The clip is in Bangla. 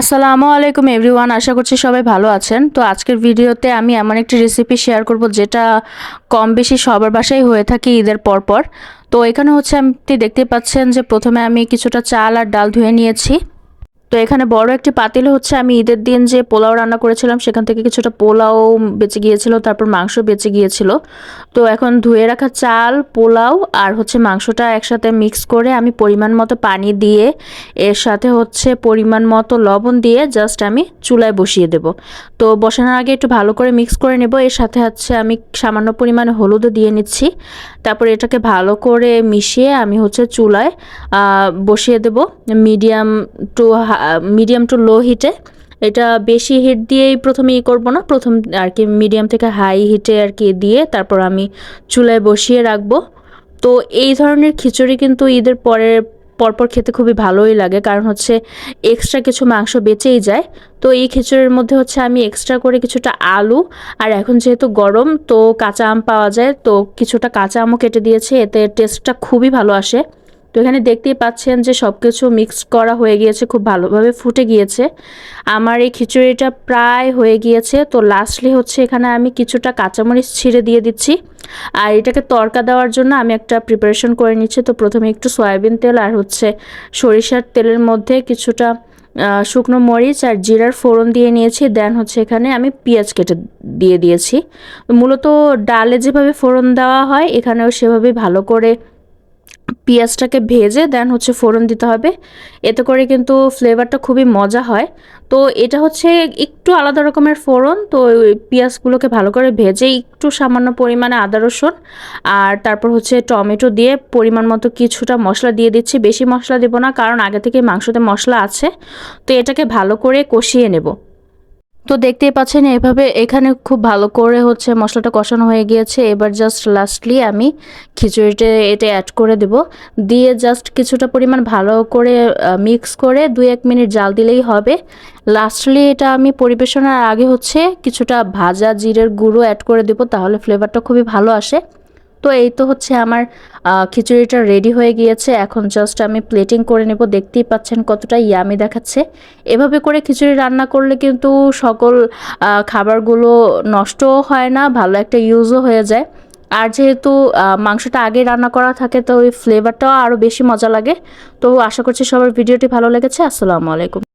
আসসালামু আলাইকুম এভরিওয়ান, আশা করছি সবাই ভালো আছেন। তো আজকের ভিডিওতে আমি এমন একটি রেসিপি শেয়ার করব যেটা কম বেশি সবার বাসায় হয়ে থাকে ঈদের পরপর। তো এখানে হচ্ছে আপনি দেখতে পাচ্ছেন যে প্রথমে আমি কিছুটা চাল আর ডাল ধুয়ে নিয়েছি। তো এখানে বড় একটি পাতিল হচ্ছে, আমি ঈদের দিন যে পোলাও রান্না করেছিলাম, সেখান থেকে কিছুটা পোলাও বেঁচে গিয়েছিল, তারপর মাংস বেঁচে গিয়েছিল। তো এখন ধুয়ে রাখা চাল, পোলাও আর হচ্ছে মাংসটা একসাথে মিক্স করে আমি পরিমাণ মতো পানি দিয়ে, এর সাথে হচ্ছে পরিমাণ মতো লবণ দিয়ে জাস্ট আমি চুলায় বসিয়ে দেব। তো বসানোর আগে একটু ভালো করে মিক্স করে নেব, এর সাথে হচ্ছে আমি সামান্য পরিমাণে হলুদও দিয়ে নিচ্ছি। তারপর এটাকে ভালো করে মিশিয়ে আমি হচ্ছে চুলায় বসিয়ে দেব। Medium to medium to low হিটে। এটা বেশি হিট দিয়েই প্রথমে ই করব না। প্রথম আর কি মিডিয়াম থেকে হাই হিটে আর কি দিয়ে তারপর আমি চুলায় বসিয়ে রাখব। তো এই ধরনের খিচুড়ি কিন্তু ঈদের পরে পরপর খেতে খুবই ভালোই লাগে। কারণ হচ্ছে এক্সট্রা কিছু মাংস বেঁচেই যায়। তো এই খিচুড়ির মধ্যে হচ্ছে আমি এক্সট্রা করে কিছুটা আলু আর এখন যেহেতু গরম, তো কাঁচা আম পাওয়া যায়। তো কিছুটা কাঁচা আমও কেটে দিয়েছে। এতে টেস্টটা খুবই ভালো আসে। তো এখানে দেখতেই পাচ্ছেন যে সব কিছু মিক্স করা হয়ে গিয়েছে, খুব ভালোভাবে ফুটে গিয়েছে। আমার এই খিচুড়িটা প্রায় হয়ে গিয়েছে। তো লাস্টলি হচ্ছে এখানে আমি কিছুটা কাঁচামরিচ ছিঁড়ে দিয়ে দিচ্ছি। আর এটাকে তরকা দেওয়ার জন্য আমি একটা প্রিপারেশন করে নিচ্ছি। তো প্রথমে একটু সয়াবিন তেল আর হচ্ছে সরিষার তেলের মধ্যে কিছুটা শুকনো মরিচ আর জিরার ফোড়ন দিয়ে নিয়েছি। দেন হচ্ছে এখানে আমি পেঁয়াজ কেটে দিয়ে দিয়েছি। মূলত ডালে যেভাবে ফোড়ন দেওয়া হয়, এখানেও সেভাবে ভালো করে পেঁয়াজটাকে ভেজে দেন হচ্ছে ফোড়ন দিতে হবে। এতে করে কিন্তু ফ্লেভারটা খুবই মজা হয়। তো এটা হচ্ছে একটু আলাদা রকমের ফোড়ন। তো পেঁয়াজগুলোকে ভালো করে ভেজে একটু সামান্য পরিমাণে আদা, রসুন আর তারপর হচ্ছে টমেটো দিয়ে পরিমাণ মতো কিছুটা মশলা দিয়ে দিচ্ছি। বেশি মশলা দেবো না, কারণ আগে থেকে মাংসতে মশলা আছে। তো এটাকে ভালো করে কষিয়ে নেব। তো দেখতেই পাচ্ছেন, এভাবে এখানে খুব ভালো করে হচ্ছে মশলাটা কষানো হয়ে গিয়েছে। এবার জাস্ট লাস্টলি আমি খিচুড়িটা এটা অ্যাড করে দেব। দিয়ে জাস্ট কিছুটা পরিমাণ ভালো করে মিক্স করে দুই এক মিনিট জাল দিলেই হবে। লাস্টলি এটা আমি পরিবেশনার আগে হচ্ছে কিছুটা ভাজা জিরের গুঁড়ো অ্যাড করে দেব, তাহলে ফ্লেভারটা খুবই ভালো আসে। তো এই তো হচ্ছে আমার খিচুড়িটা রেডি হয়ে গিয়েছে। এখন জাস্ট আমি প্লেটিং করে নেব। দেখতেই পাচ্ছেন কতটা ইয়ামি দেখাচ্ছে। এভাবে করে খিচুড়ি রান্না করলে কিন্তু সকল খাবারগুলো নষ্টও হয় না, ভালো একটা ইউজও হয়ে যায়। আর যেহেতু মাংসটা আগে রান্না করা থাকে, তো ওই ফ্লেভারটাও আরও বেশি মজা লাগে। তো আশা করছি সবার ভিডিওটি ভালো লেগেছে। আসসালামু আলাইকুম।